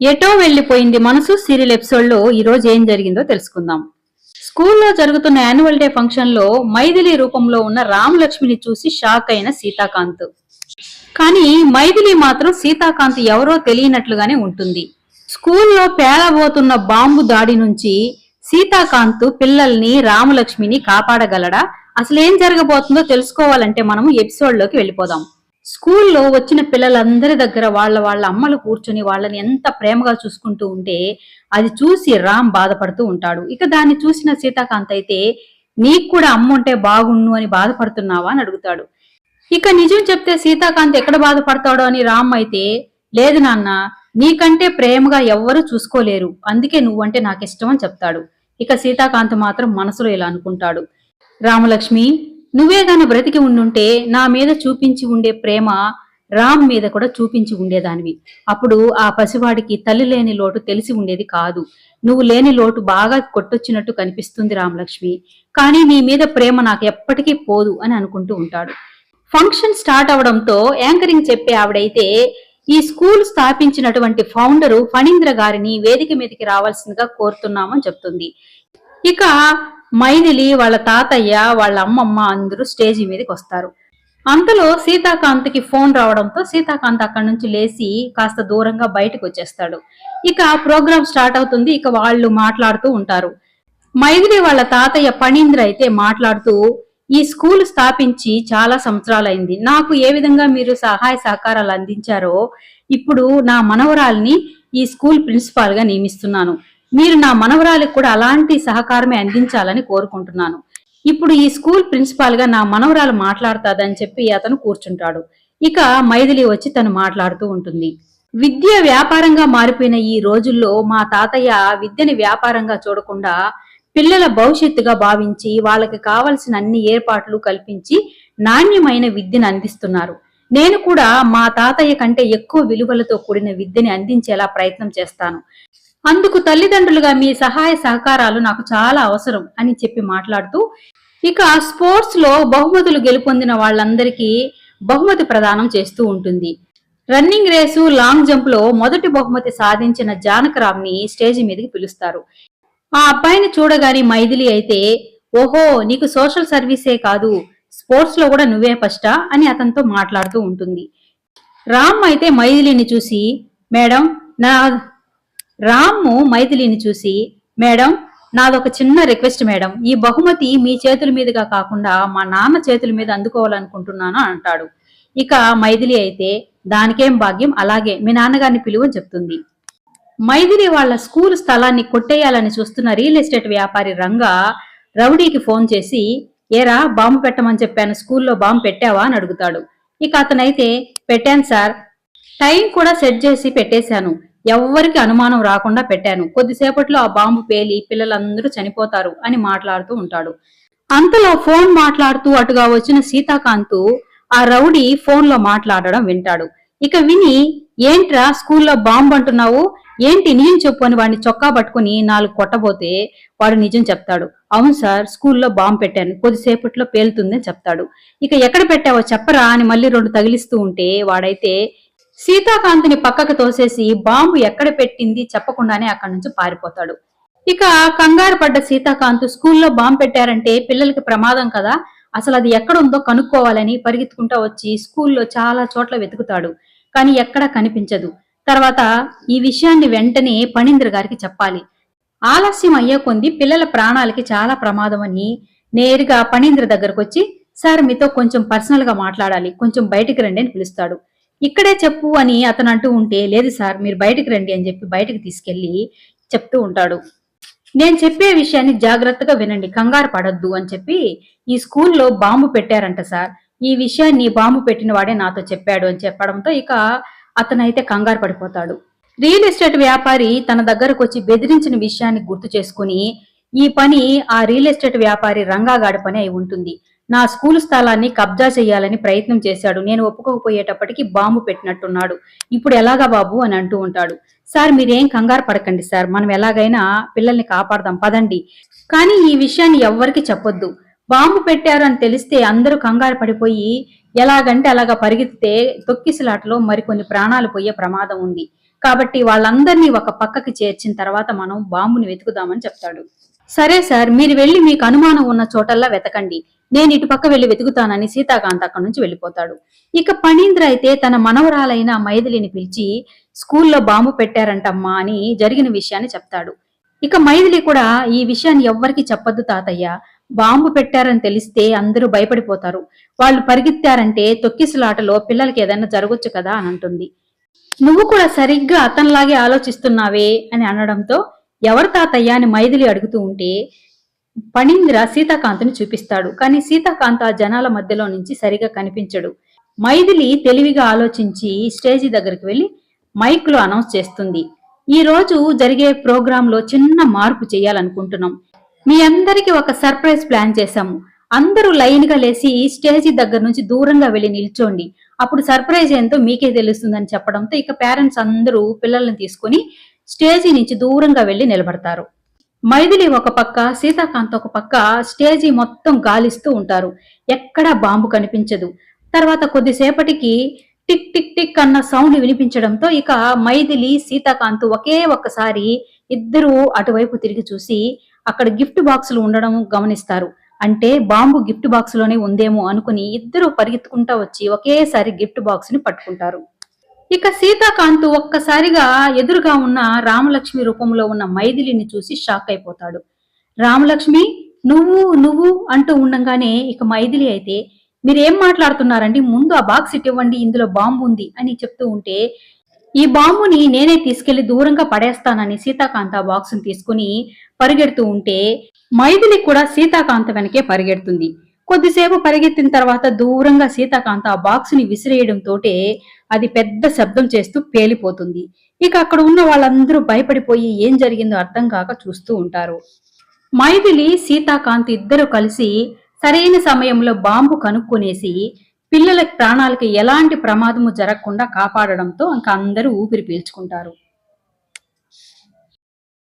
ఎటో వెళ్ళిపోయింది మనసు సీరియల్ ఎపిసోడ్లో ఈ రోజు ఏం జరిగిందో తెలుసుకుందాం. స్కూల్లో జరుగుతున్న యాన్యువల్ డే ఫంక్షన్లో మైథిలి రూపంలో ఉన్న రామలక్ష్మిని చూసి షాక్ అయిన సీతాకాంత్. కానీ మైథిలి మాత్రం సీతాకాంత్ ఎవరో తెలియనట్లుగానే ఉంటుంది. స్కూల్లో పేలబోతున్న బాంబు దాడి నుంచి సీతాకాంత్ పిల్లల్ని రామలక్ష్మిని కాపాడగలడా? అసలేం జరగబోతుందో తెలుసుకోవాలంటే మనము ఎపిసోడ్లోకి వెళ్ళిపోదాం. స్కూల్లో వచ్చిన పిల్లలందరి దగ్గర వాళ్ళ వాళ్ళ అమ్మలు కూర్చొని వాళ్ళని ఎంత ప్రేమగా చూసుకుంటూ ఉంటే అది చూసి రామ్ బాధపడుతూ ఉంటాడు. ఇక దాన్ని చూసిన సీతాకాంత్ అయితే నీకు కూడా అమ్మ ఉంటే బాగుండు అని బాధపడుతున్నావా? అని అడుగుతాడు. ఇక నిజం చెప్తే సీతాకాంత్ ఎక్కడ బాధపడతాడో అని రామ్ అయితే లేదు నాన్న నీకంటే ప్రేమగా ఎవ్వరూ చూసుకోలేరు. అందుకే నువ్వంటే నాకు ఇష్టం అని చెప్తాడు. ఇక సీతాకాంత్ మాత్రం మనసులో ఇలా అనుకుంటాడు. రామలక్ష్మి నువ్వే గాని బ్రతికి ఉండుంటే నా మీద చూపించి ఉండే ప్రేమ రామ్ మీద కూడా చూపించి ఉండేదానివి. అప్పుడు ఆ పసివాడికి తల్లి లేని లోటు తెలిసి ఉండేది కాదు. నువ్వు లేని లోటు బాగా కొట్టొచ్చినట్టు కనిపిస్తుంది రామలక్ష్మి. కానీ నీ మీద ప్రేమ నాకు ఎప్పటికీ పోదు అని అనుకుంటూ ఉంటాడు. ఫంక్షన్ స్టార్ట్ అవడంతో యాంకరింగ్ చెప్పే ఆవిడైతే ఈ స్కూల్ స్థాపించినటువంటి ఫౌండరు ఫణీంద్ర గారిని వేదిక మీదకి రావాల్సిందిగా కోరుతున్నామని చెప్తుంది. ఇక మైథిలి వాళ్ళ తాతయ్య వాళ్ళ అమ్మమ్మ అందరూ స్టేజి మీదకి వస్తారు. అంతలో సీతాకాంత్కి ఫోన్ రావడంతో సీతాకాంత్ అక్కడి నుంచి లేచి కాస్త దూరంగా బయటకు వచ్చేస్తాడు. ఇక ప్రోగ్రామ్ స్టార్ట్ అవుతుంది. ఇక వాళ్ళు మాట్లాడుతూ ఉంటారు. మైథిలి వాళ్ళ తాతయ్య పణీంద్ర అయితే మాట్లాడుతూ ఈ స్కూల్ స్థాపించి చాలా సంవత్సరాలైంది. నాకు ఏ విధంగా మీరు సహాయ సహకారాలు అందించారో ఇప్పుడు నా మనవరాల్ని ఈ స్కూల్ ప్రిన్సిపాల్గా నియమిస్తున్నాను. మీరు నా మనవరాలకు కూడా అలాంటి సహకారమే అందించాలని కోరుకుంటున్నాను. ఇప్పుడు ఈ స్కూల్ ప్రిన్సిపాల్గా నా మనవరాలు మాట్లాడతాదని చెప్పి అతను కూర్చుంటాడు. ఇక మైథిలి వచ్చి తను మాట్లాడుతూ ఉంటుంది. విద్య వ్యాపారంగా మారిపోయిన ఈ రోజుల్లో మా తాతయ్య విద్యని వ్యాపారంగా చూడకుండా పిల్లల భవిష్యత్తుగా భావించి వాళ్ళకి కావలసిన అన్ని ఏర్పాట్లు కల్పించి నాణ్యమైన విద్యను అందిస్తున్నారు. నేను కూడా మా తాతయ్య కంటే ఎక్కువ విలువలతో కూడిన విద్యని అందించేలా ప్రయత్నం చేస్తాను. అందుకు తల్లిదండ్రులుగా మీ సహాయ సహకారాలు నాకు చాలా అవసరం అని చెప్పి మాట్లాడుతూ ఇక స్పోర్ట్స్లో బహుమతులు గెలుపొందిన వాళ్ళందరికీ బహుమతి ప్రదానం చేస్తూ ఉంటుంది. రన్నింగ్ రేసు లాంగ్ జంప్లో మొదటి బహుమతి సాధించిన జానకరామ్ని స్టేజి మీదకి పిలుస్తారు. ఆ అబ్బాయిని చూడగానే మైథిలి అయితే ఓహో నీకు సోషల్ సర్వీసే కాదు స్పోర్ట్స్లో కూడా నువ్వే ఫస్టా అని అతనితో మాట్లాడుతూ ఉంటుంది. రామ్ అయితే మైథిలిని చూసి మేడం నా రాము మైథిలిని చూసి మేడం నాదొక చిన్న రిక్వెస్ట్ మేడం. ఈ బహుమతి మీ చేతుల మీదుగా కాకుండా మా నాన్న చేతుల మీద అందుకోవాలనుకుంటున్నాను అంటాడు. ఇక మైథిలి అయితే దానికేం భాగ్యం? అలాగే మీ నాన్నగారిని పిలువని చెప్తుంది. మైథిలి వాళ్ళ స్కూల్ స్థలాన్ని కొట్టేయాలని చూస్తున్న రియల్ ఎస్టేట్ వ్యాపారి రంగా రౌడీకి ఫోన్ చేసి ఏరా బాంబు పెట్టమని చెప్పాను. స్కూల్లో బాంబు పెట్టావా? అని అడుగుతాడు. ఇక అతనైతే పెట్టాను సార్. టైం కూడా సెట్ చేసి పెట్టేశాను. ఎవ్వరికి అనుమానం రాకుండా పెట్టాను. కొద్దిసేపట్లో ఆ బాంబు పేలి పిల్లలందరూ చనిపోతారు అని మాట్లాడుతూ ఉంటాడు. అంతలో ఫోన్ మాట్లాడుతూ అటుగా వచ్చిన సీతాకాంత్ ఆ రౌడీ ఫోన్లో మాట్లాడడం వింటాడు. ఇక విని ఏంట్రా స్కూల్లో బాంబు అంటున్నావు? ఏంటి నిజం చెప్పు అని వాడిని చొక్కా పట్టుకుని నాలుగు కొట్టబోతే వాడు నిజం చెప్తాడు. అవును సార్ స్కూల్లో బాంబు పెట్టాను. కొద్దిసేపట్లో పేలుతుందని చెప్తాడు. ఇక ఎక్కడ పెట్టావో చెప్పరా అని మళ్ళీ రెండు తగిలిస్తూ ఉంటే వాడైతే సీతాకాంత్ని పక్కకు తోసేసి బాంబు ఎక్కడ పెట్టింది చెప్పకుండానే అక్కడి నుంచి పారిపోతాడు. ఇక కంగారు పడ్డ సీతాకాంత్ స్కూల్లో బాంబు పెట్టారంటే పిల్లలకి ప్రమాదం కదా అసలు అది ఎక్కడ ఉందో కనుక్కోవాలని పరిగెత్తుకుంటా వచ్చి స్కూల్లో చాలా చోట్ల వెతుకుతాడు కానీ ఎక్కడా కనిపించదు. తర్వాత ఈ విషయాన్ని వెంటనే పణీంద్ర గారికి చెప్పాలి. ఆలస్యం అయ్యే కొంది పిల్లల ప్రాణాలకి చాలా ప్రమాదం అని నేరుగా పణీంద్ర దగ్గరకు వచ్చి సార్ మీతో కొంచెం పర్సనల్గా మాట్లాడాలి కొంచెం బయటికి రండి అని పిలుస్తాడు. ఇక్కడే చెప్పు అని అతను అంటూ ఉంటే లేదు సార్ మీరు బయటికి రండి అని చెప్పి బయటకు తీసుకెళ్ళి చెప్తూ ఉంటాడు. నేను చెప్పే విషయాన్ని జాగ్రత్తగా వినండి కంగారు పడొద్దు అని చెప్పి ఈ స్కూల్లో బాంబు పెట్టారంట సార్. ఈ విషయాన్ని బాంబు పెట్టిన వాడే నాతో చెప్పాడు అని చెప్పడంతో ఇక అతనైతే కంగారు పడిపోతాడు. రియల్ ఎస్టేట్ వ్యాపారి తన దగ్గరకు వచ్చి బెదిరించిన విషయాన్ని గుర్తు చేసుకుని ఈ పని ఆ రియల్ ఎస్టేట్ వ్యాపారి రంగాగాడి పని అయి ఉంటుంది. నా స్కూల్ స్థలాన్ని కబ్జా చేయాలని ప్రయత్నం చేశాడు. నేను ఒప్పుకోకపోయేటప్పటికి బాంబు పెట్టినట్టున్నాడు. ఇప్పుడు ఎలాగా బాబు? అని అంటూ ఉంటాడు. సార్ మీరేం కంగారు పడకండి సార్. మనం ఎలాగైనా పిల్లల్ని కాపాడదాం. పదండి. కానీ ఈ విషయాన్ని ఎవ్వరికి చెప్పొద్దు. బాంబు పెట్టారు అని తెలిస్తే అందరూ కంగారు పడిపోయి ఎలాగంటే అలాగా పరిగెత్తితే తొక్కిసలాటలో మరికొన్ని ప్రాణాలు పోయే ప్రమాదం ఉంది. కాబట్టి వాళ్ళందరినీ ఒక పక్కకి చేర్చిన తర్వాత మనం బాంబుని వెతుకుదామని చెప్తాడు. సరే సార్ మీరు వెళ్ళి మీకు అనుమానం ఉన్న చోటల్లా వెతకండి. నేను ఇటు పక్క వెళ్ళి వెతుకుతానని సీతాకాంత్ అక్కడి నుంచి వెళ్ళిపోతాడు ఇక పణీంద్ర అయితే తన మనవరాలైన మైథిలిని పిలిచి స్కూల్లో బాంబు పెట్టారంటమ్మా అని జరిగిన విషయాన్ని చెప్తాడు. ఇక మైథిలి కూడా ఈ విషయాన్ని ఎవ్వరికి చెప్పొద్దు తాతయ్య. బాంబు పెట్టారని తెలిస్తే అందరూ భయపడిపోతారు. వాళ్ళు పరిగెత్తారంటే తొక్కిసలాటలో పిల్లలకి ఏదైనా జరగొచ్చు కదా అని అంటుంది. నువ్వు కూడా సరిగ్గా అతనిలాగే ఆలోచిస్తున్నావే అని అనడంతో ఎవరు తాతయ్య అని మైథిలి అడుగుతూ ఉంటే పణీంద్ర సీతాకాంత్ని చూపిస్తాడు కానీ సీతాకాంత్ ఆ జనాల మధ్యలో నుంచి సరిగా కనిపించడు. మైథిలి తెలివిగా ఆలోచించి స్టేజి దగ్గరికి వెళ్ళి మైక్లో అనౌన్స్ చేస్తుంది. ఈ రోజు జరిగే ప్రోగ్రామ్లో చిన్న మార్పు చేయాలనుకుంటున్నాం. మీ అందరికి ఒక సర్ప్రైజ్ ప్లాన్ చేశాము అందరూ లైన్గా లేచి స్టేజి దగ్గర నుంచి దూరంగా వెళ్ళి నిల్చోండి. అప్పుడు సర్ప్రైజ్ ఏంటో మీకే తెలుస్తుందని చెప్పడంతో ఇక పేరెంట్స్ అందరూ పిల్లల్ని తీసుకుని స్టేజి నుంచి దూరంగా వెళ్ళి నిలబడతారు. మైథిలి ఒక పక్క సీతాకాంత్ ఒక పక్క స్టేజి మొత్తం గాలిస్తూ ఉంటారు. ఎక్కడా బాంబు కనిపించదు. తర్వాత కొద్దిసేపటికి టిక్ టిక్ టిక్ అన్న సౌండ్ వినిపించడంతో ఇక మైథిలి సీతాకాంత్ ఒకే ఒక్కసారి ఇద్దరు అటువైపు తిరిగి చూసి అక్కడ గిఫ్ట్ బాక్సులు ఉండడం గమనిస్తారు. అంటే బాంబు గిఫ్ట్ బాక్స్లోనే ఉందేమో అనుకుని ఇద్దరు పరిగెత్తుకుంటా వచ్చి ఒకేసారి గిఫ్ట్ బాక్స్ని పట్టుకుంటారు. ఇక సీతాకాంత్ ఒక్కసారిగా ఎదురుగా ఉన్న రామలక్ష్మి రూపంలో ఉన్న మైథిలిని చూసి షాక్ అయిపోతాడు. రామలక్ష్మి నువ్వు నువ్వు అంటూ ఉండంగానే ఇక మైథిలి అయితే మీరేం మాట్లాడుతున్నారండి? ముందు ఆ బాక్స్ ఇటు ఇవ్వండి ఇందులో బాంబు ఉంది అని చెప్తూ ఉంటే ఈ బాంబుని నేనే తీసుకెళ్ళి దూరంగా పడేస్తానని సీతాకాంత బాక్స్ని బాక్స్ని తీసుకుని పరిగెడుతూ ఉంటే మైథిలి కూడా సీతాకాంత వెనకే పరిగెడుతుంది. కొద్దిసేపు పరిగెత్తిన తర్వాత దూరంగా సీతాకాంత ఆ బాక్స్ని విసిరేయడంతోటే అది పెద్ద శబ్దం చేస్తూ పేలిపోతుంది. ఇక అక్కడ ఉన్న వాళ్ళందరూ భయపడిపోయి ఏం జరిగిందో అర్థం కాక చూస్తూ ఉంటారు. మైథిలి సీతాకాంత్ ఇద్దరు కలిసి సరైన సమయంలో బాంబు కనుక్కొనేసి పిల్లల ప్రాణాలకి ఎలాంటి ప్రమాదము జరగకుండా కాపాడడంతో ఇంకా అందరూ ఊపిరి పీల్చుకుంటారు.